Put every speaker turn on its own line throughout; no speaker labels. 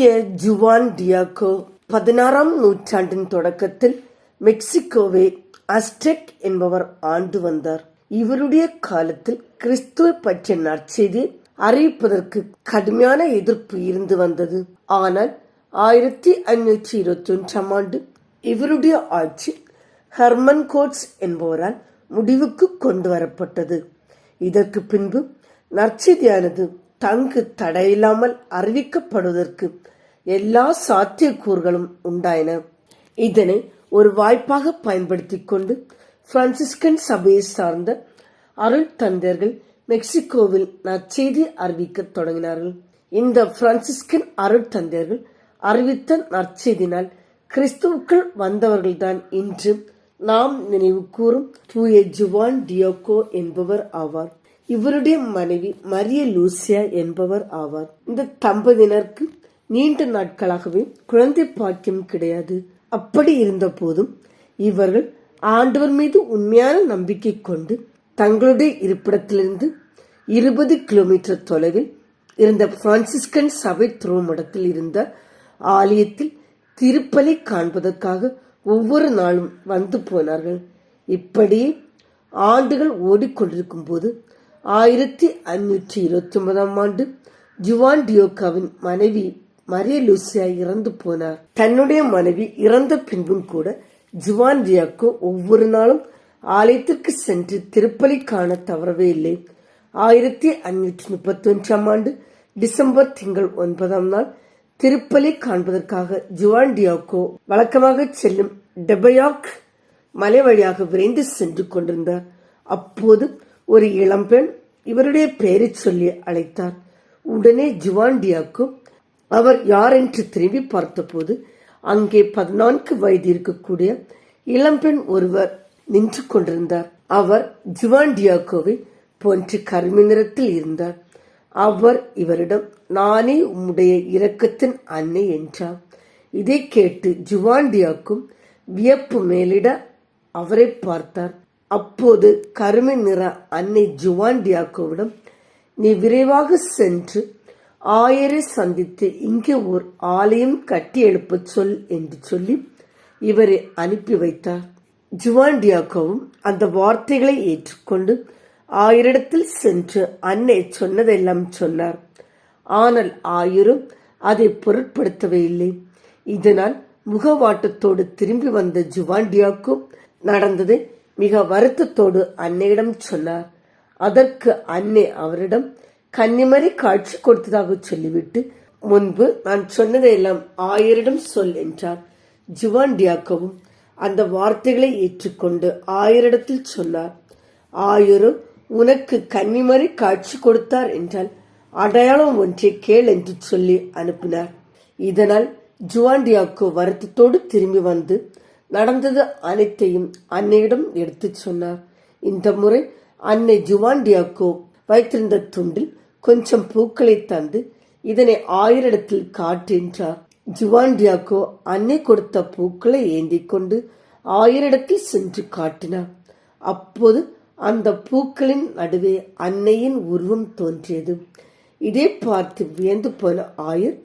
தூய Juan Diego பதினாறாம் நூற்றாண்டின் தொடக்கத்தில் மெக்சிகோவை அஸ்டெக் என்பவர் ஆண்டு வந்தார். இவருடைய காலத்தில் கிறிஸ்துவ பற்றிய நற்செய்தி அறிவிப்பதற்கு கடுமையான எதிர்ப்பு இருந்து வந்தது. ஆனால் ஆயிரத்தி ஐநூற்றி இருபத்தி ஒன்றாம் ஆண்டு இவருடைய ஆட்சி ஹெர்மன் கோட்ஸ் என்பவரால் முடிவுக்கு கொண்டு வரப்பட்டது. இதற்கு பின்பு நற்செய்தியானது தங்கு தடையில்லாமல் அறிவிக்கப்படுவதற்கு எல்லா சாத்தியக்கூறுகளும் உண்டாயின. இதனை ஒரு வாய்ப்பாக பயன்படுத்தி கொண்டு பிரான்சிஸ்கன் சபையை சார்ந்த அருள் தந்தையர்கள் மெக்சிகோவில் நற்செய்தி அறிவிக்க தொடங்கினார்கள். இந்த பிரான்சிஸ்கன் அருள் தந்தையர்கள் அறிவித்த நற்செய்தினால் கிறிஸ்துவுக்குள் வந்தவர்கள்தான் இன்று நாம் நினைவு கூறும் தூய ஜுவான் டியோகோ என்பவர் ஆவார். இவருடைய மனைவி மரிய லூசியா என்பவர் ஆவார். இந்த தம்பதியினருக்கு நீண்ட நாட்களாகவே குழந்தை பாக்கியம் கிடையாது. அப்படி இருந்த போதும் இவர்கள் ஆண்டவர் மீது உண்மையான நம்பிக்கை கொண்டு தங்களுடைய இருப்பிடத்திலிருந்து இருபது கிலோமீட்டர் தொலைவில் இருந்த பிரான்சிஸ்கன் சபை துறவுமடத்தில் இருந்த ஆலயத்தில் திருப்பலை காண்பதற்காக ஒவ்வொரு நாளும் வந்து போனார்கள். இப்படியே ஆண்டுகள் ஓடிக்கொண்டிருக்கும் போது ஆயிரத்தி ஐநூற்றி இருபத்தி ஒன்பதாம் ஆண்டு ஜுவான் டியோகாவின் மனைவி மரிய லூசியா இறந்து போனார் தன்னுடைய மனைவி இறந்த பின்பும் கூட ஜுவான் டியாக்கோ ஒவ்வொரு நாளும் ஆலயத்திற்கு சென்று திருப்பலி காண தவறவே இல்லை. ஆயிரத்தி அஞ்சூற்றி முப்பத்தி ஒன்றாம் ஆண்டு டிசம்பர் திங்கள் ஒன்பதாம் நாள் திருப்பலி காண்பதற்காக ஜுவான் டியாக்கோ வழக்கமாக செல்லும் டெபயாக் மலை வழியாக விரைந்து சென்று கொண்டிருந்தார். அப்போது ஒரு இளம்பெண் இவருடைய பெயரை சொல்லி அழைத்தார். உடனே ஜுவான் டியாக்கோ அவர் யாரென்று திரும்பி பார்த்தபோது அங்கே பதினான்கு வயது இருக்கக்கூடிய இளம்பெண் ஒருவர் நின்று கொண்டிருந்தார். அவர் ஜுவாண்டியாகோவை போன்று கருமை நிறத்தில் இருந்தார். அவர் இவரிடம் நானே உம்முடைய இரக்கத்தின் அன்னை என்றார். இதை கேட்டு ஜுவான் டியாக்கும் வியப்பு மேலிட அவரை பார்த்தார். அப்போது கருமை நிற அன்னை ஜுவான் டியாக்கோவிடம் நீ விரைவாக சென்று ஆயரை சந்தித்து இங்கே ஓர் ஆலயம் கட்டி எழுப்பச் சொல் என்று சொல்லி இவரை அனுப்பி வைத்தார். ஜுவாண்டியாக்கோவும் அந்த வார்த்தைகளை ஏற்றுக்கொண்டு ஆயிரிடத்தில் சென்று அன்னை சொன்னதெல்லாம் சொன்னார். ஆனால் ஆயரும் அதை பொருட்படுத்தவே இல்லை. இதனால் முகவாட்டத்தோடு திரும்பி வந்த ஜுவான் நடந்தது மிக வருத்தத்தோடு அன்னையிடம் சொன்னார். அதற்கு அன்னை அவரிடம் கன்னிமறி காட்சி கொடுத்ததாக சொல்லிவிட்டு முன்பு நான் சொன்னதையெல்லாம் ஆயரிடம் சொல் என்றார். ஜுவான்டியாக்கவும் அந்த வார்த்தைகளை ஏற்றுக்கொண்டு ஆயரிடத்தில் சொன்னார். ஆயரும் உனக்கு கன்னிமறி காட்சி கொடுத்தார் என்றால் அடையாளம் ஒன்றை கேள் என்று சொல்லி அனுப்பினார். இதனால் ஜுவான் டியாக்கோ வருத்தத்தோடு திரும்பி வந்து நடந்தது அனைத்தையும் அன்னையிடம் எடுத்துச் சொன்னார். இந்த முறை அன்னை ஜுவான் டியாக்கோ வைத்திருந்த துண்டில் கொஞ்சம் பூக்களை தந்து இதனை ஆயிரிடத்தில் காட்டுகின்றார். ஜுவான் டியாக்கோ அன்னை கொடுத்த பூக்களை ஏந்தி கொண்டு ஆயிரிடத்தில் சென்று காட்டினார். அப்போது அந்த பூக்களின் நடுவே அன்னையின் உருவம் தோன்றியது. இதை பார்த்து வியந்து போன ஆயர்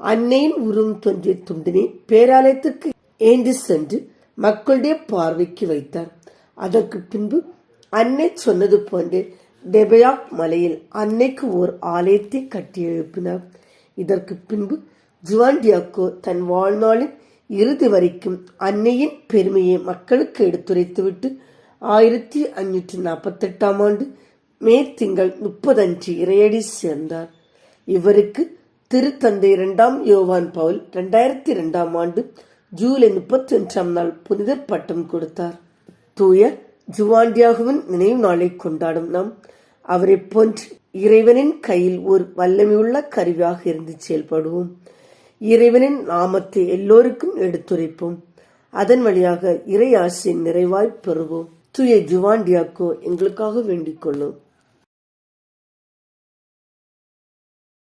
அன்னையின் உருவம் தோன்றிய துண்டினை பேராலயத்திற்கு ஏந்தி சென்று மக்களுடைய பார்வைக்கு வைத்தார். அதற்கு பின்பு அன்னை சொன்னது போன்றே டெபயாக் மலையில் அன்னைக்கு ஓர் ஆலயத்தை கட்டி எழுப்பினார். இதற்கு பின்பு ஜுவான்டியாக்கோ தன் வாழ்நாளின் இறுதி வரைக்கும் அன்னையின் பெருமையை மக்களுக்கு எடுத்துரைத்துவிட்டு ஆயிரத்தி அஞ்சூற்றி நாற்பத்தெட்டாம் ஆண்டு மே திங்கள் முப்பதஞ்சு இறையடி சேர்ந்தார். இவருக்கு திருத்தந்தை இரண்டாம் யோவான் பவுல் இரண்டாயிரத்தி இரண்டாம் ஆண்டு ஜூலை முப்பத்தி ஒன்றாம் நாள் புனிதர் பட்டம் கொடுத்தார். தூய ஜுவாண்டியாகுவின் நினைவு நாளை கொண்டாடும் நாம். அவரை போன்று இறைவனின் கையில் ஒரு வல்லமையுள்ள கருவியாக இருந்து செயல்படுவோம். இறைவனின் நாமத்தை எல்லோருக்கும் எடுத்துரைப்போம். அதன் வழியாக இறை ஆசையின் நிறைவாய் பெறுவோம். தூய ஜுவாண்டியாக்கோ எங்களுக்காக வேண்டிக் கொள்ளும்.